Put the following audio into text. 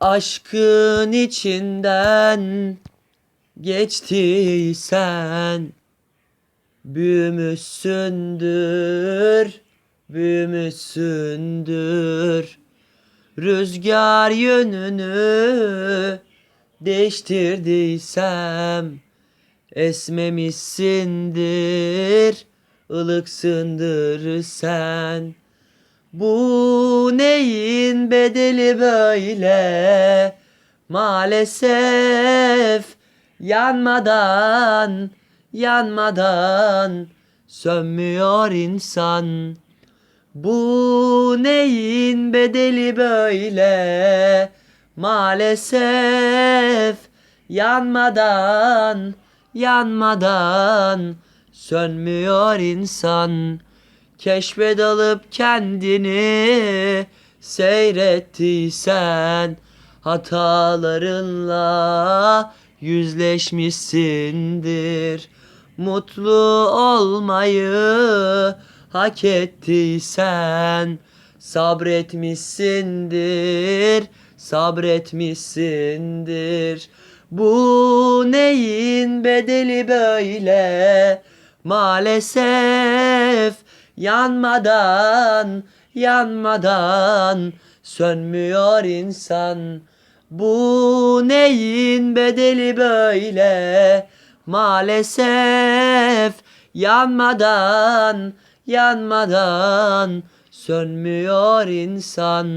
Aşkın içinden geçtiysen Büyümüşsündür, büyümüşsündür. Rüzgar yönünü değiştirdiysem Esmemişsindir, ılıksındır sen Bu neyin bedeli böyle? Maalesef yanmadan, yanmadan sönmüyor insan. Bu neyin bedeli böyle? Maalesef yanmadan, yanmadan sönmüyor insan Keşfe dalıp kendini seyrettiysen Hatalarınla yüzleşmişsindir. Mutlu olmayı hak ettiysen Sabretmişsindir, sabretmişsindir. Bu neyin bedeli böyle? Maalesef yanmadan, yanmadan sönmüyor insan. Bu neyin bedeli böyle? Maalesef yanmadan, yanmadan sönmüyor insan